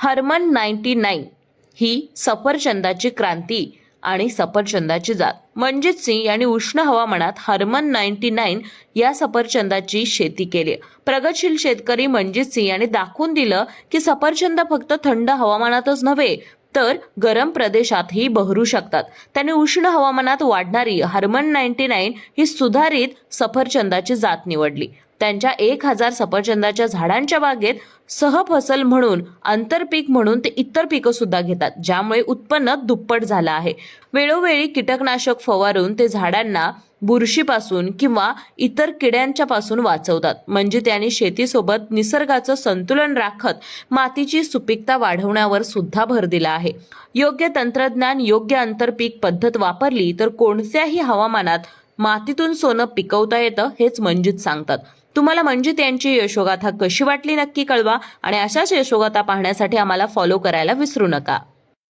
Harman ninety nine ही सफरचंदाची क्रांती आणि सफरचंदाची जात. मनजित सिंग यांनी उष्ण हवामानात हरमन नाईन्टी नाईन या सफरचंदाची शेती केली. प्रगतशील शेतकरी मनजित सिंग यांनी दाखवून दिलं की सफरचंद फक्त थंड हवामानातच नव्हे तर गरम प्रदेशातही बहरू शकतात. त्यांनी उष्ण हवामानात वाढणारी हर्मन नाईन्टी नाईन ही सुधारित सफरचंदाची जात निवडली. त्यांच्या एक हजार सफरचंदाच्या झाडांच्या बागेत सहफसल म्हणून आंतरपीक म्हणून ते इतर पिकं सुद्धा घेतात ज्यामुळे उत्पन्न दुप्पट झालं आहे. वेळोवेळी कीटकनाशक फवारून ते झाडांना बुरशीपासून किंवा इतर किड्यांच्या पासून वाचवतात. म्हणजे त्यांनी शेतीसोबत निसर्गाचं संतुलन राखत मातीची सुपीकता वाढवण्यावर सुद्धा भर दिला आहे. योग्य तंत्रज्ञान योग्य आंतरपीक पद्धत वापरली तर कोणत्याही हवामानात मातीतून सोनं पिकवता येतं हेच मंजित सांगतात. तुम्हाला मंजित यांची यशोगाथा कशी वाटली नक्की कळवा आणि अशाच यशोगाथा पाहण्यासाठी आम्हाला फॉलो करायला विसरू नका.